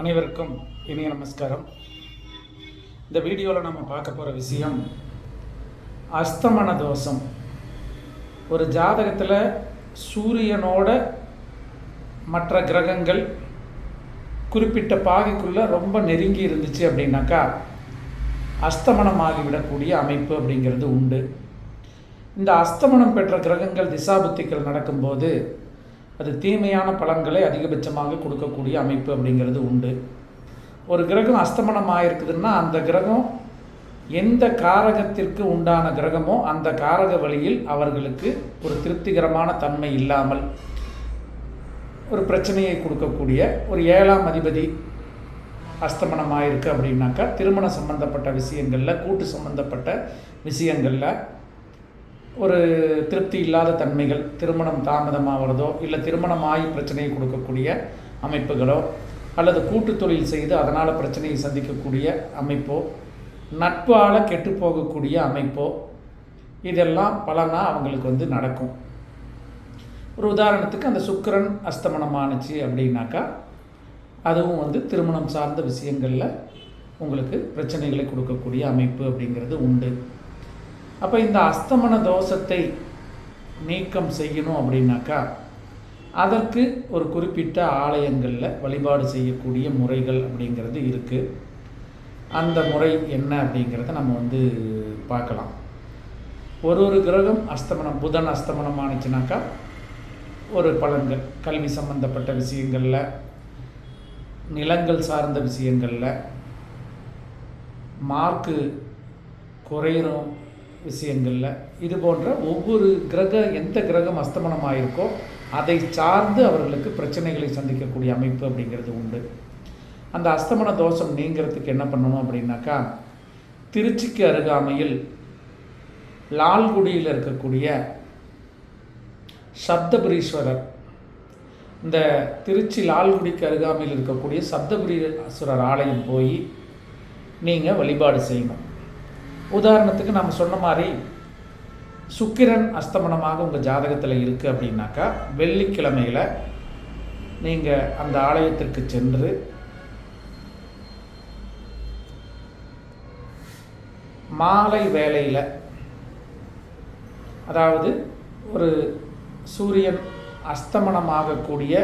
அனைவருக்கும் இனிய நமஸ்காரம். இந்த வீடியோவில் நம்ம பார்க்க போகிற விஷயம் அஸ்தமன தோஷம். ஒரு ஜாதகத்தில் சூரியனோட மற்ற கிரகங்கள் குறிப்பிட்ட பாகைக்குள்ளே ரொம்ப நெருங்கி இருந்துச்சு அப்படின்னாக்கா அஸ்தமனமாகிவிடக்கூடிய அமைப்பு அப்படிங்கிறது உண்டு. இந்த அஸ்தமனம் பெற்ற கிரகங்கள் திசாபுத்திகள் நடக்கும்போது அது தீமையான பலன்களை அதிகபட்சமாக கொடுக்கக்கூடிய அமைப்பு அப்படிங்கிறது உண்டு. ஒரு கிரகம் அஸ்தமனம் ஆயிருக்குதுன்னா அந்த கிரகம் எந்த காரகத்திற்கு உண்டான கிரகமோ அந்த காரக வழியில் அவர்களுக்கு ஒரு திருப்திகரமான தன்மை இல்லாமல் ஒரு பிரச்சனையை கொடுக்கக்கூடிய ஒரு ஏழாம் அதிபதி அஸ்தமனமாக இருக்குது அப்படின்னாக்கா திருமணம் சம்பந்தப்பட்ட விஷயங்களில் கூட்டு சம்பந்தப்பட்ட விஷயங்களில் ஒரு திருப்தி இல்லாத தன்மைகள் திருமணம் தாமதமாகிறதோ இல்லை திருமணமாகி பிரச்சனையை கொடுக்கக்கூடிய அமைப்புகளோ அல்லது கூட்டு தொழில் செய்து அதனால் பிரச்சனையை சந்திக்கக்கூடிய அமைப்போ நட்பால் கெட்டு போகக்கூடிய அமைப்போ இதெல்லாம் பலனாக அவங்களுக்கு வந்து நடக்கும். ஒரு உதாரணத்துக்கு அந்த சுக்கிரன் அஸ்தமனமானுச்சு அப்படின்னாக்கா அதுவும் வந்து திருமணம் சார்ந்த விஷயங்களில் உங்களுக்கு பிரச்சனைகளை கொடுக்கக்கூடிய அமைப்பு அப்படிங்கிறது உண்டு. அப்போ இந்த அஸ்தமன தோஷத்தை நீக்கம் செய்யணும் அப்படின்னாக்கா அதற்கு ஒரு குறிப்பிட்ட ஆலயங்களில் வழிபாடு செய்யக்கூடிய முறைகள் அப்படிங்கிறது இருக்குது அந்த முறை என்ன அப்படிங்கிறத நம்ம வந்து பார்க்கலாம். ஒரு ஒரு கிரகம் அஸ்தமனம் புதன் அஸ்தமனம் ஆனிச்சுனாக்கா ஒரு பலன்கள். கல்வி சம்பந்தப்பட்ட விஷயங்களில் நிலங்கள் சார்ந்த விஷயங்களில் மார்க்கு குறையிறோம் விஷயங்களில். இது போன்ற ஒவ்வொரு கிரக எந்த கிரகம் அஸ்தமனமாயிருக்கோ அதை சார்ந்து அவர்களுக்கு பிரச்சனைகளை சந்திக்கக்கூடிய அமைப்பு அப்படிங்கிறது உண்டு. அந்த அஸ்தமன தோஷம் நீங்கிறதுக்கு என்ன பண்ணணும் அப்படின்னாக்கா திருச்சிக்கு அருகாமையில் லால்குடியில் இருக்கக்கூடிய சப்தபுரீஸ்வரர் இந்த திருச்சி லால்குடிக்கு அருகாமையில் இருக்கக்கூடிய சப்தபுரீஸ்வரர் ஆலயம் போய் நீங்கள் வழிபாடு செய்யணும். உதாரணத்துக்கு நம்ம சொன்ன மாதிரி சுக்கிரன் அஸ்தமனமாக உங்கள் ஜாதகத்தில் இருக்குது அப்படின்னாக்கா வெள்ளிக்கிழமையில் நீங்கள் அந்த ஆலயத்திற்கு சென்று மாலை வேளையில் அதாவது ஒரு சூரியன் அஸ்தமனமாகக்கூடிய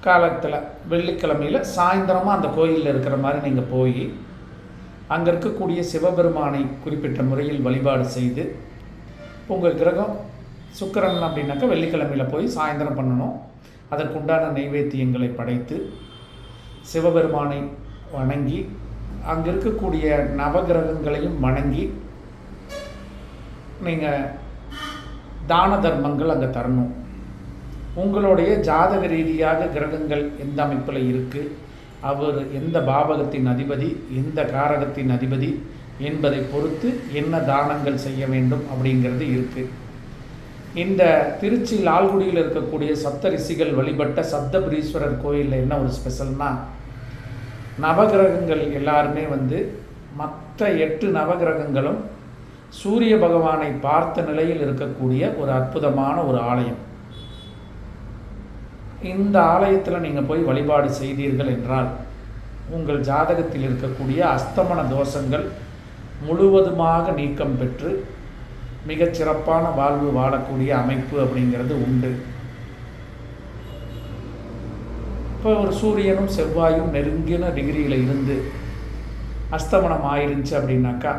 காலத்தில் வெள்ளிக்கிழமையில் சாயந்தரமாக அந்த கோயிலில் இருக்கிற மாதிரி நீங்கள் போய் அங்கே இருக்கக்கூடிய சிவபெருமானை குறிப்பிட்ட முறையில் வழிபாடு செய்து உங்கள் கிரகம் சுக்கரன் அப்படின்னாக்கா வெள்ளிக்கிழமையில் போய் சாயந்தரம் பண்ணணும். அதற்குண்டான நைவேத்தியங்களை படைத்து சிவபெருமானை வணங்கி அங்கே இருக்கக்கூடிய நவகிரகங்களையும் வணங்கி நீங்கள் தான தர்மங்கள் அங்கே தரணும். உங்களுடைய ஜாதக ரீதியாக கிரகங்கள் எந்த அமைப்பில் இருக்குது அவர் எந்த பாபகத்தின் அதிபதி எந்த காரகத்தின் அதிபதி என்பதை பொறுத்து என்ன தானங்கள் செய்ய வேண்டும் அப்படிங்கிறது இருக்குது இந்த திருச்சி லால்குடியில் இருக்கக்கூடிய சப்தரிசிகள் வழிபட்ட சப்தபுரீஸ்வரர் கோயிலில் என்ன ஒரு ஸ்பெஷல்னால் நவகிரகங்கள் எல்லாருமே வந்து மற்ற எட்டு நவகிரகங்களும் சூரிய பகவானை பார்த்த நிலையில் இருக்கக்கூடிய ஒரு அற்புதமான ஒரு ஆலயம். இந்த ஆலயத்தில் நீங்கள் போய் வழிபாடு செய்தீர்கள் என்றால் உங்கள் ஜாதகத்தில் இருக்கக்கூடிய அஸ்தமன தோஷங்கள் முழுவதுமாக நீக்கம் பெற்று மிகச்சிறப்பான வாழ்வு வாழக்கூடிய அமைப்பு அப்படிங்கிறது உண்டு. இப்போ ஒரு சூரியனும் செவ்வாயும் நெருங்கின டிகிரியில் இருந்து அஸ்தமனம் ஆயிருந்துச்சு அப்படின்னாக்கா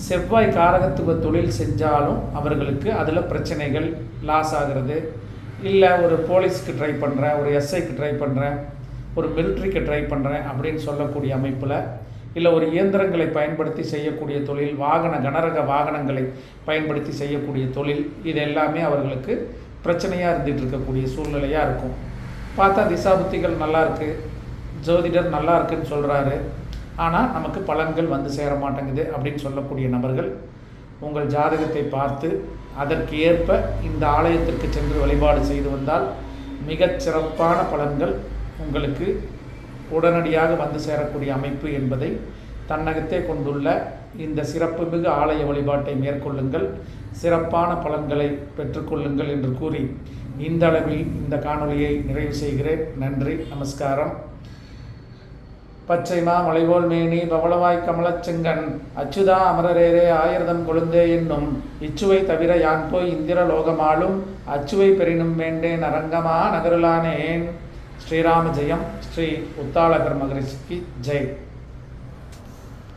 செவ்வாய் காரகத்துவ தொழில் செஞ்சாலும் அவர்களுக்கு அதில் பிரச்சனைகள் லாஸ் ஆகிறது இல்லை ஒரு போலீஸ்க்கு ட்ரை பண்ணுறேன் ஒரு எஸ்ஐக்கு ட்ரை பண்ணுறேன் ஒரு மிலிட்ரிக்கு ட்ரை பண்ணுறேன் அப்படின்னு சொல்லக்கூடிய அமைப்பில் இல்லை ஒரு இயந்திரங்களை பயன்படுத்தி செய்யக்கூடிய தொழில் வாகன கனரக வாகனங்களை பயன்படுத்தி செய்யக்கூடிய தொழில் இது எல்லாமே அவர்களுக்கு பிரச்சனையாக இருந்துகிட்டு இருக்கக்கூடிய சூழ்நிலையாக இருக்கும். பார்த்தா திசாபுத்திகள் நல்லா இருக்குது ஜோதிடர் நல்லா இருக்குன்னு சொல்கிறாரு ஆனால் நமக்கு பலன்கள் வந்து சேர மாட்டேங்குது அப்படின்னு சொல்லக்கூடிய நபர்கள் உங்கள் ஜாதகத்தை பார்த்து அதற்கு ஏற்ப இந்த ஆலயத்திற்கு சென்று வழிபாடு செய்து வந்தால் மிகச் சிறப்பான பலன்கள் உங்களுக்கு உடனடியாக வந்து சேரக்கூடிய அமைப்பு என்பதை தன்னகத்தே கொண்டுள்ள இந்த சிறப்புமிகு ஆலய வழிபாட்டை மேற்கொள்ளுங்கள். சிறப்பான பலன்களை பெற்றுக்கொள்ளுங்கள் என்று கூறி இந்த அளவில் இந்த காணொளியை நிறைவு செய்கிறேன். நன்றி நமஸ்காரம். பச்சைமா மலைபோல் மேனி பவளவாய் கமலச்செங்கன் அச்சுதா அமரரேரே ஆயிரதம் கொழுந்தே என்னும். இச்சுவை தவிர யான் போய் இந்திர லோகமாலும் அச்சுவை பெறினும் வேண்டேன் அரங்கமா நகருளானேன். ஸ்ரீராம ஜெயம். ஸ்ரீ உத்தாளகர் மகரிஷிக்கு ஜெய்.